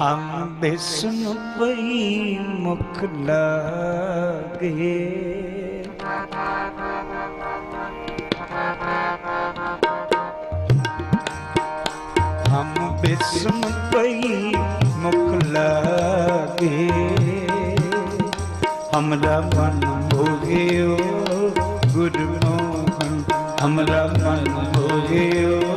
ਹਮ ਬਿਸਨ ਪਈ ਮੁਖ ਲਾਗੇ। ਹਮ ਬਿਸਨ ਪਈ ਮੁਖ ਲਾਗੇ। ਹਮਰਾ ਮਨ ਹੋਗਿਓ ਗੁਰਮੋਹਨ ਹਮਰਾ ਮਨ ਹੋਗਿਓ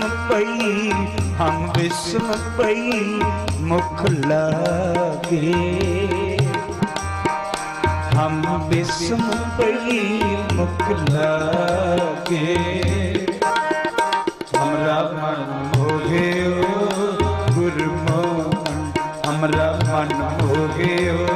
ਬਿਸਮ ਪਈ, ਹਮ ਬਿਸਮ ਪਈ, ਮੁਖ ਲਾਗੇ। ਹਮ ਬਿਸਮ ਪਈ, ਮੁਖ ਲਾਗੇ। ਹਮਰਾ ਮਨ ਮੋਹਿਓ ਗੁਰਮੋਹਨ ਹਮਰਾ ਮਨ ਮੋਹਿਓ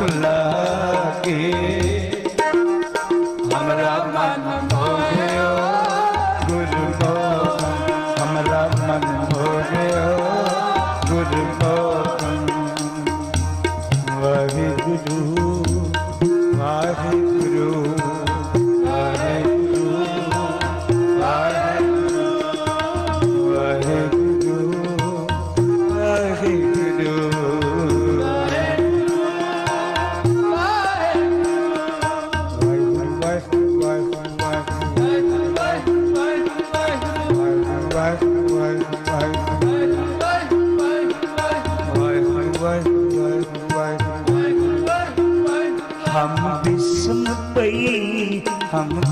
दुख लागे हमरा मन भोजो गुरु हमरा मन भोजो गुरु वही गुरु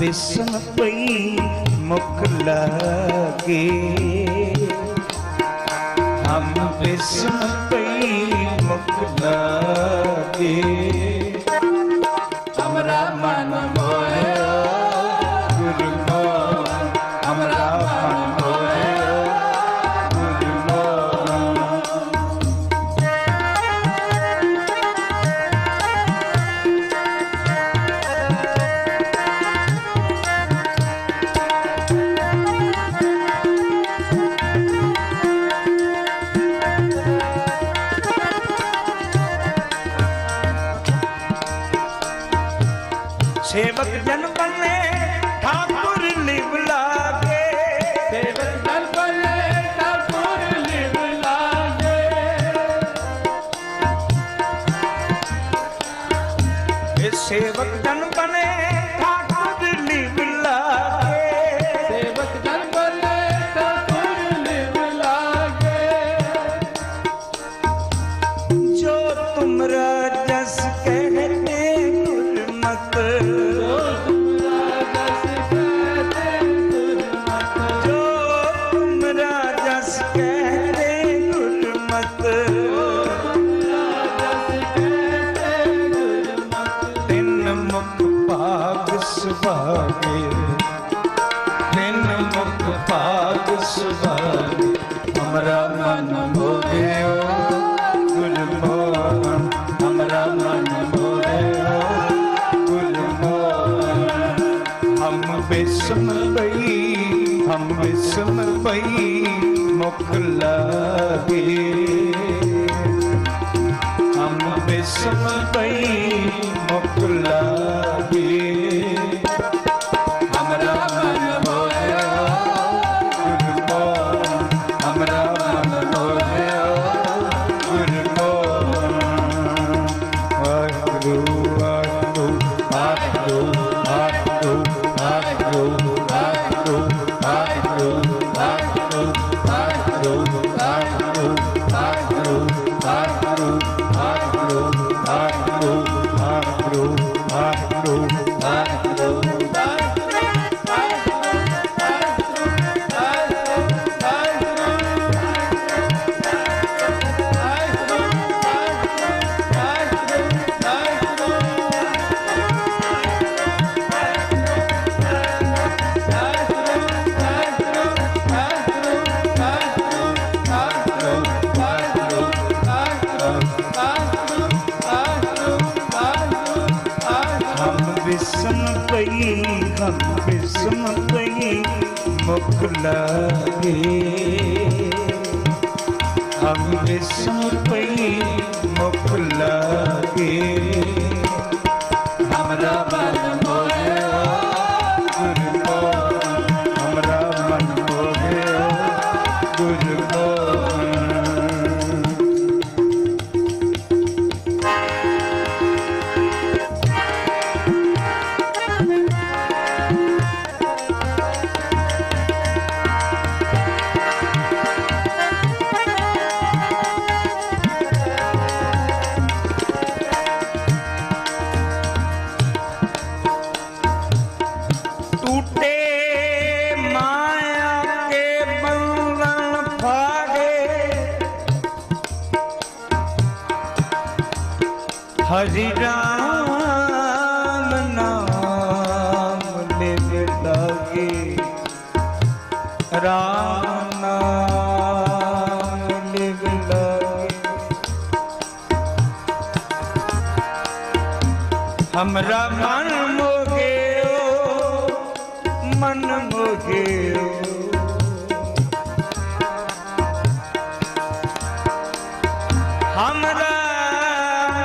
ਹਮ ਬਿਸਮ ਪਈ ਮੁਖ ਲਾਗੇ। ਹਮ ਬਿਸਮ ਪਈ ਮੁਖ ਲਾਗੇ। ਸੇਵਕ ਜਨ ਬਨੇ ਠਾਕੁਰ ਲਿਵ ਲਾਗੇ। ਸੇਵਕ ਦਲ ਬਲੇ ਠਾਕੁਰ ਲਿਵ ਲਾਗੇ। ਇਹ ਸੇਵਕ ਸੁਭਾਗੇ ਤਿੰਨ ਮੁਖ ਭਾਗ ਸੁਭਾਗੇ ਹਮਰਾ ਮਨ ਮੋਹਿਓ ਗੁਰਮੋਹਨ ਹਮਰਾ ਮਨ ਮੋਹਿਓ ਗੁਰਮੋਹਨ ਹਮ ਬਿਸਮ ਪਈ, ਹਮ ਬਿਸਮ ਪਈ। ਬਿਸਮਤ ਹੀ ਮੁਖ ਹਮ ਬਿਸਮਤ ਹੀ ਮੁਖ ਲਾਗੇ हमरा मन मोगेओ मन मोगेओ हमरा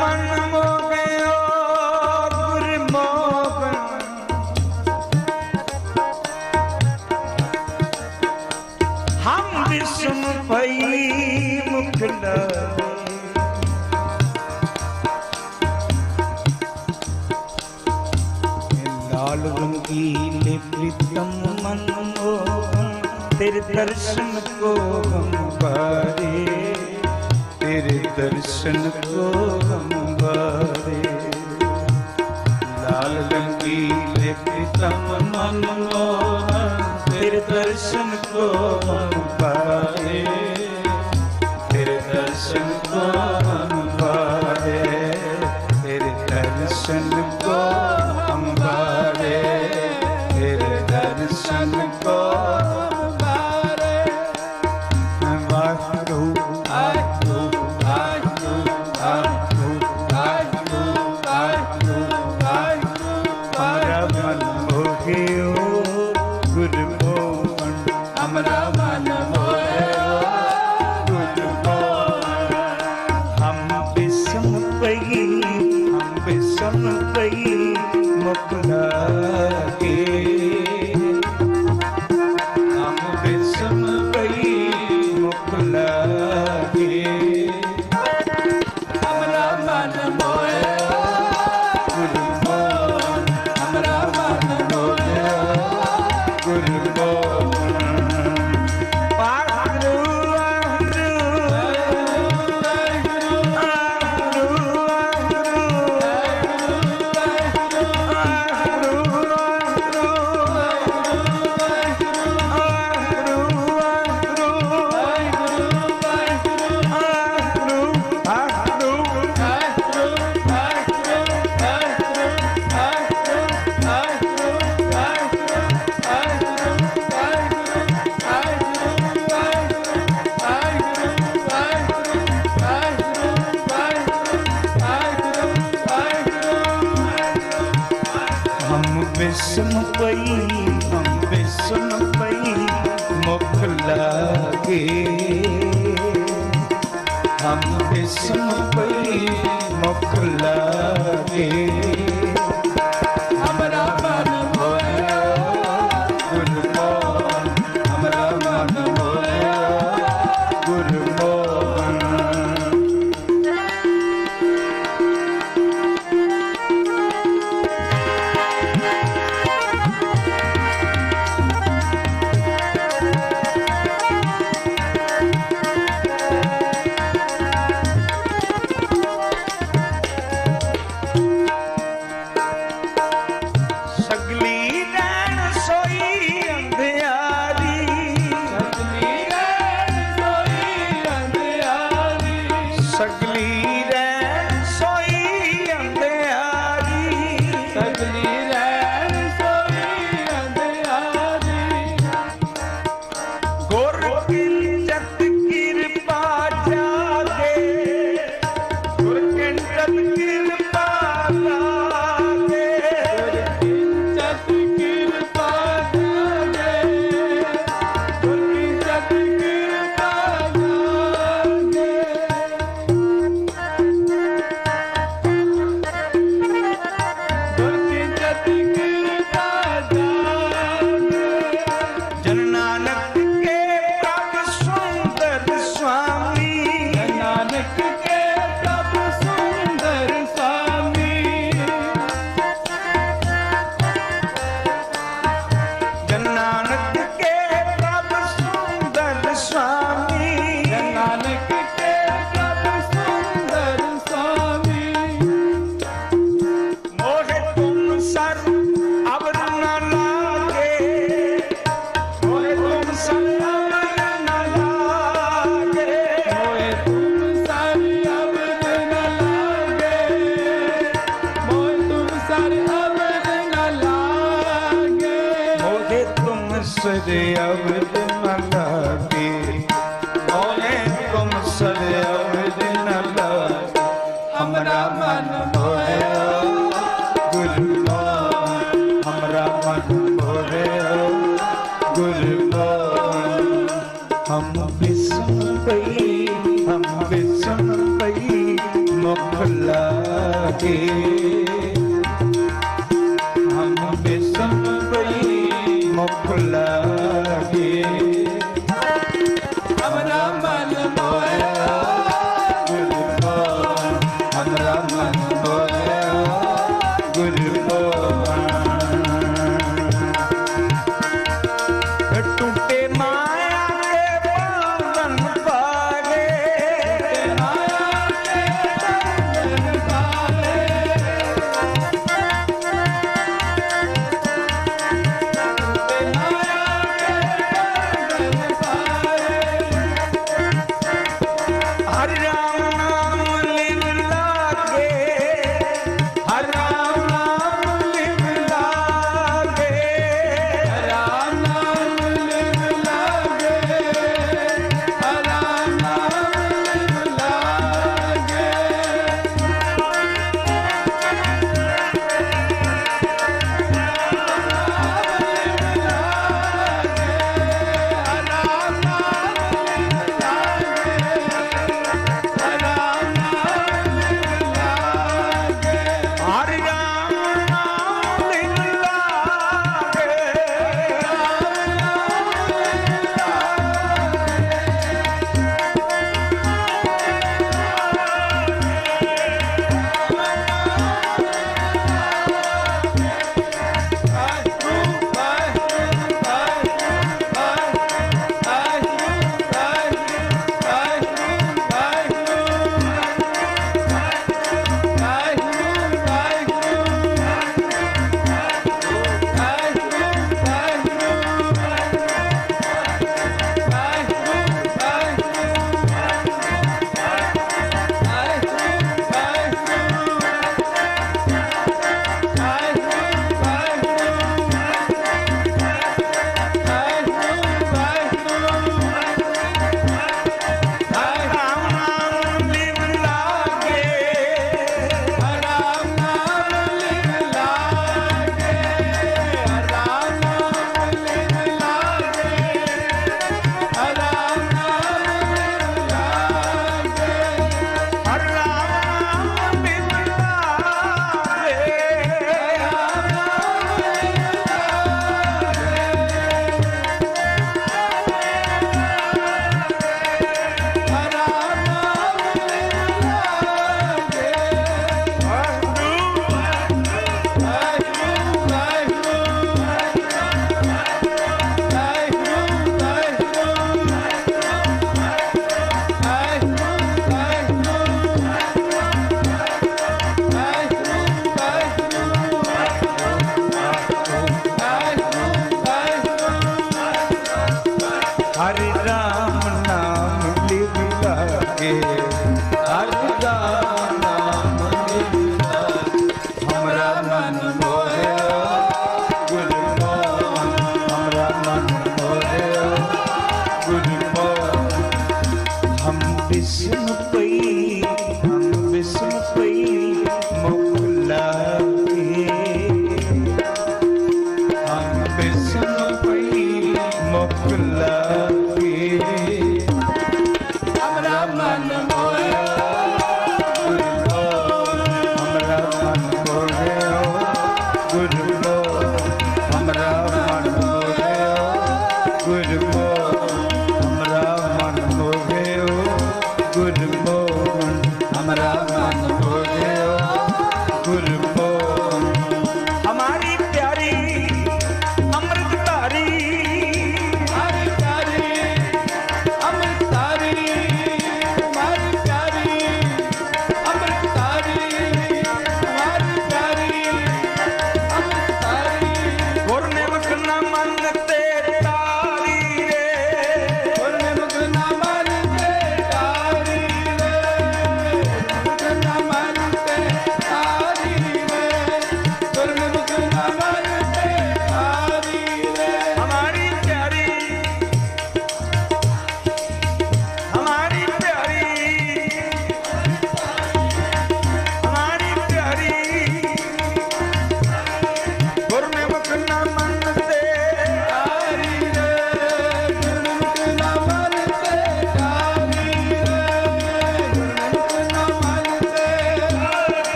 मन मोगेओ गुरमोहन हम विषम पई मुखला लाल दर्शन को हम बारे तेरे दर्शन को हम बारे लाल रंगीले प्रीतम मन मोहन तेरे दर्शन को हम ਬਿਸਮ ਪਈ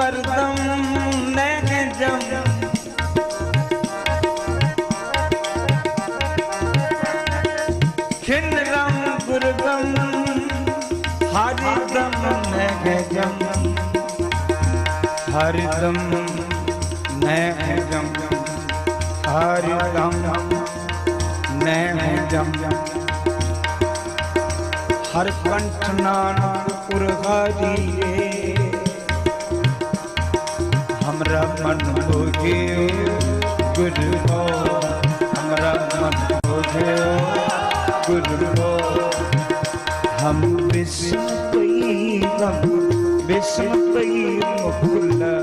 वरदम नैजम खिन्नम हरिदम नैजम हरिदम नैजम हरिदम नैजम हर कंठ नानक पुर हरी बुझियो गुरु हो हमरा मन बुझियो गुरु हो हम विस्म पई हम विस्म पई मुकुला